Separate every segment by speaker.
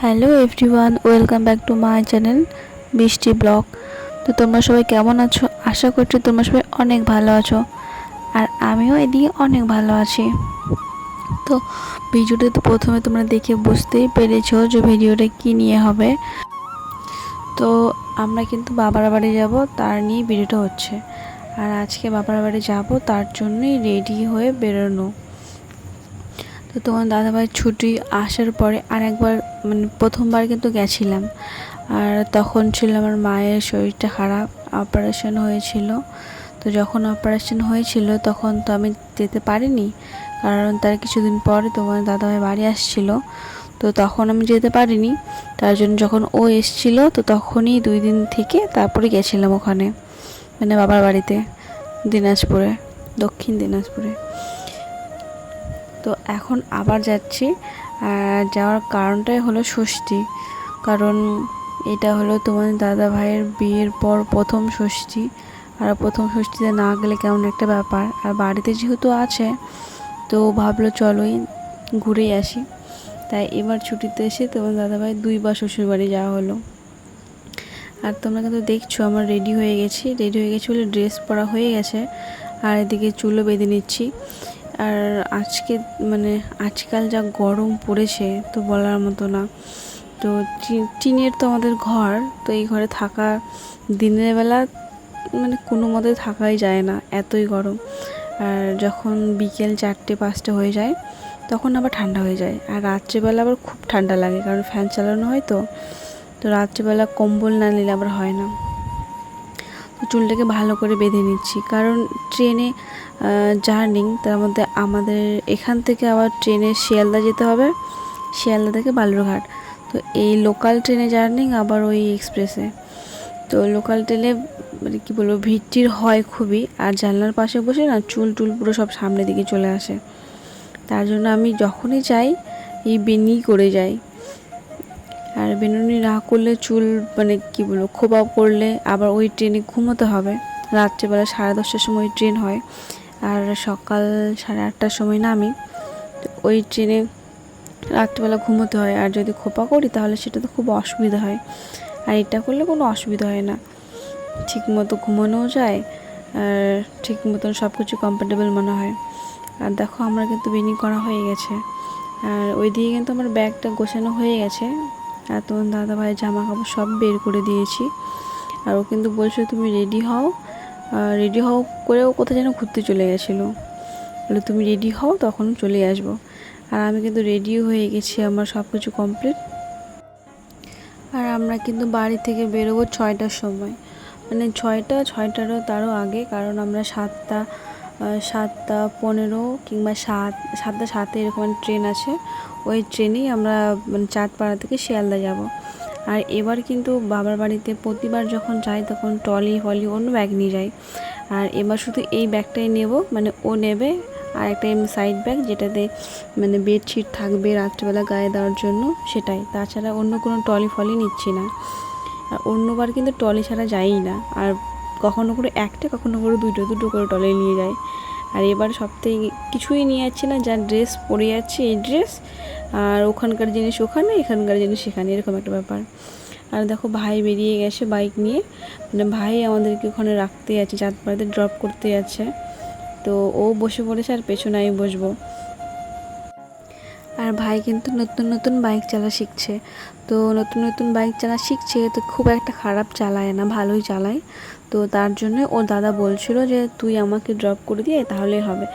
Speaker 1: Hello everyone, welcome back to my channel Brishti blog. তো তোমরা সবাই কেমন আছো? আশা করছি তোমরা সবাই অনেক ভালো আছো আর আমিও এদিকে অনেক ভালো আছি। তো ভিডিওটা তো প্রথমে তোমরা দেখে বুঝতেই পেরেছ যে ভিডিওটা কি নিয়ে হবে। তো আমরা কিন্তু বাবার বাড়ি যাব, তার নিয়ে ভিডিওটা হচ্ছে। আর আজকে বাবার বাড়ি যাব, তার জন্যই রেডি হয়ে বেরোনো। তো তোমার দাদাভাই ছুটি আসার পরে আর একবার মানে প্রথমবার কিন্তু গেছিলাম। আর তখন ছিল আমার মায়ের শরীরটা খারাপ অপারেশন হয়েছিল। তো যখন অপারেশন হয়েছিল তখন তো আমি যেতে পারিনি, কারণ তার কিছুদিন পরে তোমার দাদাভাই বাড়ি আসছিল। তো তখন আমি যেতে পারিনি, তার জন্য যখন ও এসছিল তো তখনই দুই দিন থেকে তারপরে গেছিলাম ওখানে মানে বাবার বাড়িতে, দিনাজপুরে, দক্ষিণ দিনাজপুরে। তো এখন আবার যাচ্ছি। যাওয়ার কারণটাই হলো ষষ্ঠী। কারণ এটা হলো তোমার দাদা ভাইয়ের বিয়ের পর প্রথম ষষ্ঠী। আর প্রথম ষষ্ঠীতে না গেলে কেমন একটা ব্যাপার। আর বাড়িতে যেহেতু আছে, তো ভাবলো চলোই ঘুরেই আসি। তাই এবার ছুটিতে এসে তোমার দাদাভাই দুইবার শ্বশুর বাড়ি যাওয়া হলো। আর তোমরা কিন্তু দেখছ আমার রেডি হয়ে গেছি। রেডি হয়ে গেছি বলে ড্রেস পরা হয়ে গেছে। আর এদিকে চুলও বেঁধে নিচ্ছি। আর আজকে মানে আজকাল যা গরম পড়েছে তো বলার মতো না। তো টিনের তো আমাদের ঘর, তো এই ঘরে থাকা দিনের বেলা মানে কোনো মতে থাকাই যায় না, এতই গরম। আর যখন বিকেল চারটে, পাঁচটা হয়ে যায়, তখন আবার ঠান্ডা হয়ে যায়। আর রাত্রেবেলা আবার খুব ঠান্ডা লাগে, কারণ ফ্যান চালানো হয় তো। তো রাত্রেবেলা কম্বল না নিলে আবার হয় না। চুলটাকে ভালো করে বেঁধে নিচ্ছি, কারণ ট্রেনে জার্নিং, তার মধ্যে আমাদের এখান থেকে আবার ট্রেনে শিয়ালদা যেতে হবে, শিয়ালদা থেকে বালুরঘাট। তো এই লোকাল ট্রেনে জার্নিং, আবার ওই এক্সপ্রেসে তো লোকাল ট্রেনে মানে কী বলব ভিড়টির হয় খুবই, আর জানলার পাশে বসে না চুল টুল পুরো সব সামনের দিকে চলে আসে। তার জন্য আমি যখনই যাই, এই বেনি করে যাই। আর বেনুনি না করলে চুল মানে কী বলব, খোপা করলে আবার ওই ট্রেনে ঘুমোতে হবে। রাত্রেবেলা সাড়ে দশটার সময় ট্রেন হয়। আর সকাল সাড়ে আটটার সময় নামি ওই ট্রেনে রাত্রিবেলা ঘুমোতে হয়। আর যদি খোপা করি তাহলে সেটা তো খুব অসুবিধা হয়। আর এটা করলে কোনো অসুবিধা হয় না। ঠিক মতো ঘুমানোও যায়, আর ঠিক মতন সব কিছু কমফোর্টেবল মনে হয়। আর দেখো আমরা কিন্তু বিনি করা হয়ে গেছে। আর ওই দিকে কিন্তু আমার ব্যাগটা গোছানো হয়ে গেছে। আর তোমার দাদা ভাইয়ের জামা কাপড় সব বের করে দিয়েছি। আর ও কিন্তু বলছো, তুমি রেডি হও? রেডি হও করেও কোথায় যেন ঘুরতে চলে গেছিল। বলে, তুমি রেডি হও, তখন চলে আসব। আর আমি কিন্তু রেডিও হয়ে গেছি, আমার সব কিছু কমপ্লিট আর আমরা কিন্তু বাড়ি থেকে বেরোবো ছয়টার সময়। মানে ছয়টা, ছয়টারও তারও আগে, কারণ আমরা সাতটা সাতটা পনেরো কিংবা সাত, সাতটা সাতে এরকম ট্রেন আছে। ওই ট্রেনেই আমরা মানে চাঁদপাড়া থেকে শিয়ালদা যাব। আর এবার কিন্তু বাবার বাড়িতে প্রতিবার যখন যাই তখন টলি ফলি অন্য ব্যাগ নিয়ে যাই আর এবার শুধু এই ব্যাগটাই নেব মানে ও নেবে আর একটা এমনি সাইড ব্যাগ যেটাতে মানে বেডশিট থাকবে রাত্রেবেলা গায়ে দেওয়ার জন্য সেটাই। তাছাড়া অন্য কোনো টলি ফলি নিচ্ছি না। আর অন্যবার কিন্তু টলি ছাড়া যাই না। আর কখনো করে একটা, কখনো করে দুটো দুটো করে টলে নিয়ে যায়। আর এবার সপ্তাহে কিছুই নিয়ে যাচ্ছি না, যা ড্রেস পরে যাচ্ছি, এই ড্রেস আর ওখানকার জিনিস ওখানে, এখানকার জিনিস এখানে এরকম একটা ব্যাপার। আর দেখো ভাই বেরিয়ে গেছে বাইক নিয়ে। মানে ভাই আমাদেরকে ওখানে রাখতে আছে, চাঁদপাড়াতে ড্রপ করতে আছে। তো ও বসে পড়েছে আর পেছনে আমি বসবো। আর ভাই কিন্তু নতুন নতুন বাইক চালা শিখছে। তো নতুন নতুন বাইক চালা শিখছে তো খুব একটা খারাপ চালায় না, ভালোই চালায়। তো তার জন্য ও দাদা বলছিল যে, তুই আমাকে ড্রপ করে দিয়ে তাহলে হবে।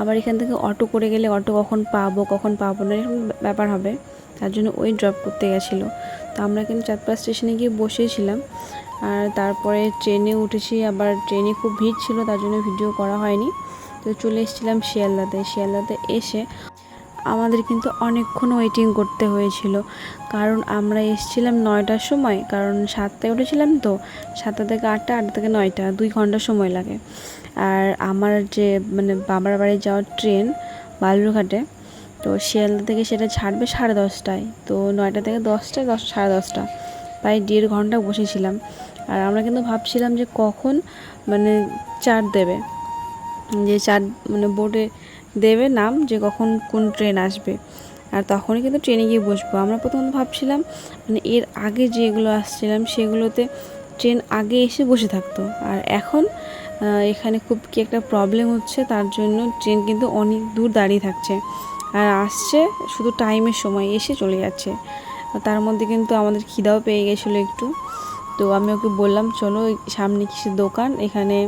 Speaker 1: আবার এখান থেকে অটো করে গেলে অটো কখন পাবো কখন পাবো না, এরকম ব্যাপার হবে। তার জন্য ওই ড্রপ করতে গেছিল। তো আমরা কিন্তু চাঁদপাড়া স্টেশনে গিয়ে বসেছিলাম। আর তারপরে ট্রেনে উঠেছি, আবার ট্রেনে খুব ভিড় ছিল, তার জন্য ভিডিও করা হয়নি। তো চলে এসেছিলাম শিয়ালদাতে। শিয়ালদাতে এসে আমাদের কিন্তু অনেকক্ষণ ওয়েটিং করতে হয়েছিল। কারণ আমরা এসেছিলাম নয়টার সময়, কারণ সাতটায় উঠেছিলাম তো, সাতটা থেকে আটটা আটটা থেকে নয়টা, দুই ঘণ্টা সময় লাগে। আর আমার যে মানে বাবার বাড়ি যাওয়ার ট্রেন বালুরঘাটে, তো শিয়ালদা থেকে সেটা ছাড়বে সাড়ে দশটায়, তো নয়টা থেকে দশটায়, দশ, সাড়ে দশটা, প্রায় দেড় ঘণ্টা বসেছিলাম। আর আমরা কিন্তু ভাবছিলাম যে কখন মানে চার দেবে। যে চার মানে বোর্ডে দেবে নাম যে কখন কোন ট্রেন আসবে। আর তখনই কিন্তু ট্রেনে গিয়ে বসবো। আমরা প্রথমত ভাবছিলাম মানে এর আগে যেগুলো আসছিলাম সেগুলোতে ট্রেন আগে এসে বসে থাকতো। আর এখন এখানে খুব কি একটা প্রবলেম হচ্ছে, তার জন্য ট্রেন কিন্তু অনেক দূর দাঁড়িয়ে থাকছে। আর আসছে শুধু টাইমের সময়, এসে চলে যাচ্ছে। তার মধ্যে কিন্তু আমাদের খিদাও পেয়ে গেছিল একটু। তো আমি ওকে বললাম, চলো, সামনে কিসের দোকান? এখানে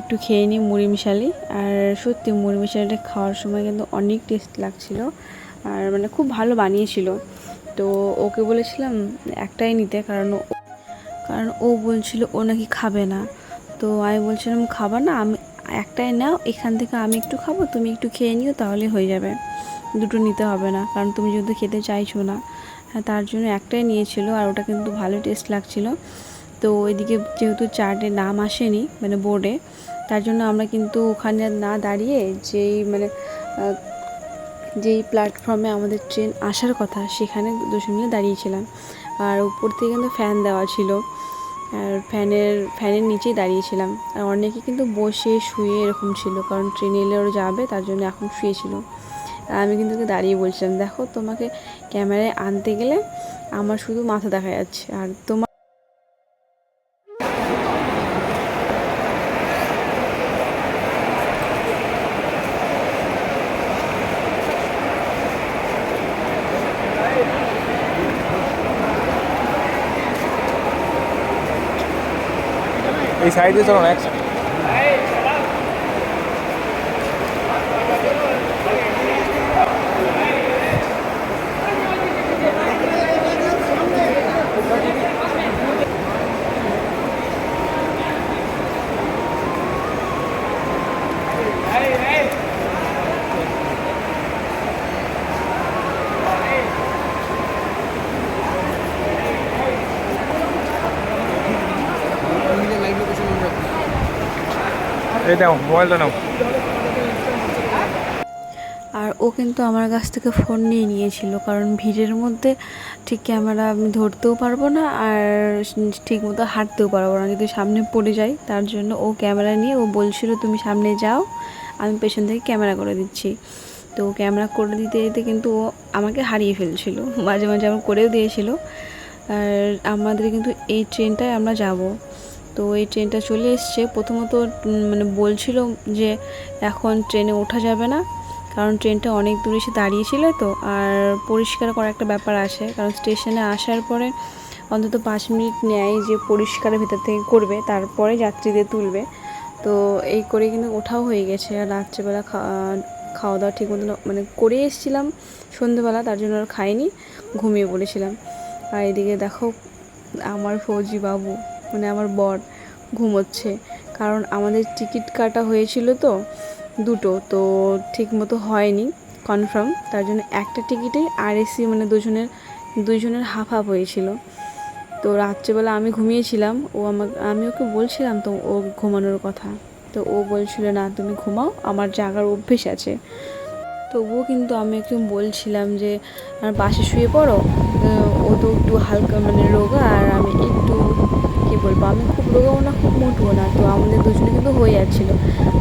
Speaker 1: একটু খেয়ে নিই মুড়ি মিশালি। আর সত্যি মুড়ি মিশালিটা খাওয়ার সময় কিন্তু অনেক টেস্ট লাগছিল। আর মানে খুব ভালো বানিয়েছিল। তো ওকে বলেছিলাম একটাই নিতে কারণ কারণ ও বলছিল ও নাকি খাবে না। তো আমি বলছিলাম খাবার না, আমি একটাই নাও, এখান থেকে আমি একটু খাব, তুমি একটু খেয়ে নিও, তাহলে হয়ে যাবে। দুটো নিতে হবে না, কারণ তুমি যেহেতু খেতে চাইছো না। হ্যাঁ তার জন্য একটাই নিয়েছিল আর ওটা কিন্তু ভালো টেস্ট লাগছিল। তো এদিকে যেহেতু চার্টে নাম আসেনি মানে বোর্ডে, তার জন্য আমরা কিন্তু ওখানে না দাঁড়িয়ে যেই মানে যেই প্ল্যাটফর্মে আমাদের ট্রেন আসার কথা, সেখানে দুজন মিলে দাঁড়িয়েছিলাম। আর উপর থেকে কিন্তু ফ্যান দেওয়া ছিল। আর ফ্যানের ফ্যানের নিচেই দাঁড়িয়েছিলাম। আর অনেকে কিন্তু বসে শুয়ে এরকম ছিল, কারণ ট্রেন এলে ওরা যাবে, তার জন্য এখন শুয়েছিল। আমি কিন্তু ওকে দাঁড়িয়ে বলছিলাম, দেখো, তোমাকে ক্যামেরায় আনতে গেলে আমার শুধু মাথা দেখা যাচ্ছে, আর তোমার
Speaker 2: এই সাইড চলো না
Speaker 1: আর ও কিন্তু আমার কাছ থেকে ফোন নিয়ে নিয়েছিল, কারণ ভিড়ের মধ্যে ঠিক ক্যামেরা আমি ধরতেও পারব না আর ঠিক মতো হাঁটতেও পারব না। যদি সামনে পড়ে যাই, তার জন্য ও ক্যামেরা নিয়ে, ও বলছিল, তুমি সামনে যাও, আমি পেছন থেকে ক্যামেরা করে দিচ্ছি। তো ক্যামেরা করে দিতে দিতে কিন্তু ও আমাকে হারিয়ে ফেলছিল, মাঝে মাঝে আমার করেও দিয়েছিল। আর আমাদের কিন্তু এই ট্রেনটায় আমরা যাব। তো এই ট্রেনটা চলে এসছে। প্রথমত মানে বলছিল যে এখন ট্রেনে ওঠা যাবে না, কারণ ট্রেনটা অনেক দূরে এসে দাঁড়িয়েছিল তো, আর পরিষ্কার করা একটা ব্যাপার আসে কারণ স্টেশনে আসার পরে অন্তত পাঁচ মিনিট নেয় যে পরিষ্কারের ভেতর থেকে করবে, তারপরে যাত্রীদের তুলবে। তো এই করে কিন্তু ওঠাও হয়ে গেছে, আর রাত্রেবেলা খাওয়া খাওয়া দাওয়া ঠিক মতো মানে করে এসেছিলাম সন্ধেবেলা, তার জন্য আর খাইনি, ঘুমিয়ে পড়েছিলাম। আর এদিকে দেখো, আমার ফৌজি বাবু মানে আমার বর ঘুমোচ্ছে। কারণ আমাদের টিকিট কাটা হয়েছিল তো দুটো, তো ঠিক মতো হয়নি কনফার্ম তার জন্য একটা টিকিটেই আর এসি মানে দুজনের, দুইজনের হাফ হাফ হয়েছিল। তো রাত্রেবেলা আমি ঘুমিয়েছিলাম, ও আমাকে, আমি ওকে বলছিলাম তো ও ঘুমানোর কথা। তো ও বলছিল, না, তুমি ঘুমাও, আমার জাগার অভ্যেস আছে। তবুও কিন্তু আমি একটু বলছিলাম যে আমার পাশে শুয়ে পড়ো, ও তো একটু হালকা মানে রোগা, আর আমি একটু বলব, আমি খুব রোগাও না খুব মোটুও না, তো আমাদের দুজনে কিন্তু হয়ে যাচ্ছিল।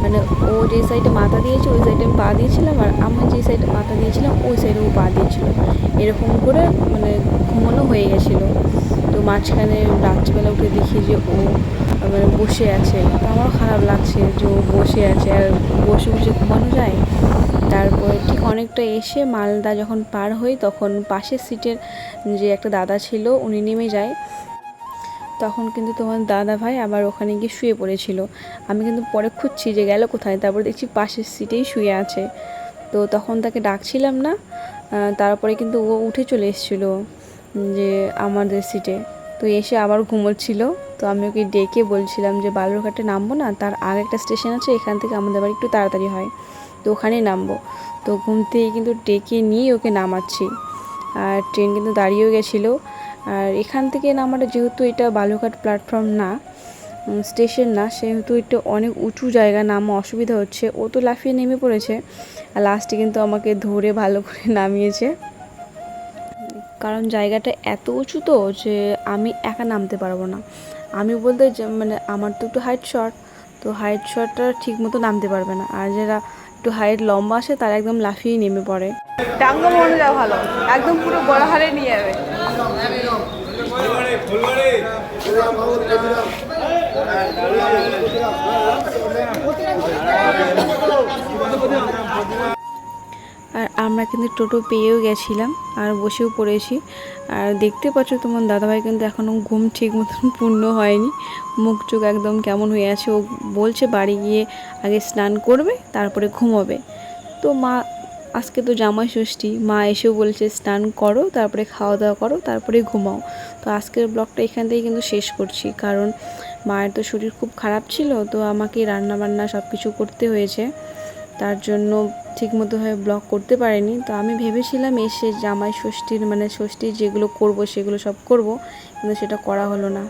Speaker 1: মানে ও যে সাইডে মাথা দিয়েছে, ওই সাইডে আমি পা দিয়েছিলাম, আর আমি যে সাইডে মাথা দিয়েছিলাম, ওই সাইডে ও পা দিয়েছিলো। এরকম করে মানে ঘুমানো হয়ে গেছিল। তো মাঝখানে রাত্রিবেলা উঠে দেখি যে ও মানে বসে আছে। তো আমারও খারাপ লাগছে যে ও বসে আছে, আর বসে বসে ঘুমানো যায়? তারপরে ঠিক অনেকটা এসে মালদা যখন পার হই, তখন পাশের সিটের যে একটা দাদা ছিল, উনি নেমে যায়। তখন কিন্তু তোমার দাদা ভাই আবার ওখানে গিয়ে শুয়ে পড়েছিল। আমি কিন্তু পরে খুঁজছি যে গেল কোথায়, তারপর দেখছি পাশের সিটেই শুয়ে আছে। তো তখন তাকে ডাকছিলাম না তারপরে কিন্তু ও উঠে চলে এসেছিল যে আমাদের সিটে। তো এসে আবার ঘুমোচ্ছিল। তো আমি ওকে ডেকে বলছিলাম যে বালুরঘাটে নামবো না, তার আগে একটা স্টেশন আছে, এখান থেকে আমাদের বাড়ি একটু তাড়াতাড়ি হয়। তো ওখানেই নামবো। তো ঘুম থেকে কিন্তু ডেকে নিয়ে ওকে নামাচ্ছি। আর ট্রেন কিন্তু দাঁড়িয়েও গেছিল। আর এখান থেকে নামাটা যেহেতু এটা বালুঘাট প্ল্যাটফর্ম না স্টেশন না, সেহেতু এটা অনেক উঁচু জায়গা নামা অসুবিধা হচ্ছে। ও তো লাফিয়ে নেমে পড়েছে আর লাস্টে কিন্তু আমাকে ধরে ভালো করে নামিয়েছে। কারণ জায়গাটা এত উঁচু তো যে আমি একা নামতে পারব না। আমি বলতে মানে আমার তো একটু হাইট শর্ট তো হাইট শর্টটা ঠিক মতো নামতে পারবে না। আর যারা একটু হাইট লম্বা আসে তারা একদম লাফিয়ে নেমে পড়ে। টাঙ্গা মনে যাওয়া ভালো। একদম পুরো বড় হারে নিয়ে যাবে। আর আমরা কিন্তু টোটো পেয়েও গেছিলাম আর বসেও পড়েছি। আর দেখতে পাচ্ছ তোমার দাদাভাই কিন্তু এখনও ঘুম ঠিক মতন পূর্ণ হয়নি। মুখ চোখ একদম কেমন হয়ে আছে। ও বলছে বাড়ি গিয়ে আগে স্নান করবে, তারপরে ঘুমোবে। তো মা আজকে তো জামাই ষষ্ঠী, মা এসেও বলছে স্নান করো, তারপরে খাওয়া দাওয়া করো, তারপরে ঘুমাও। তো আজকের ব্লগটা এখান থেকেই কিন্তু শেষ করছি, কারণ মায়ের তো শরীর খুব খারাপ ছিল, তো আমাকে রান্না বান্না সব কিছু করতে হয়েছে। তার জন্য ঠিকমতোভাবে ব্লগ করতে পারিনি। তো আমি ভেবেছিলাম এসে জামাই ষষ্ঠীর মানে ষষ্ঠীর যেগুলো করব, সেগুলো সব করব, কিন্তু সেটা করা হলো না।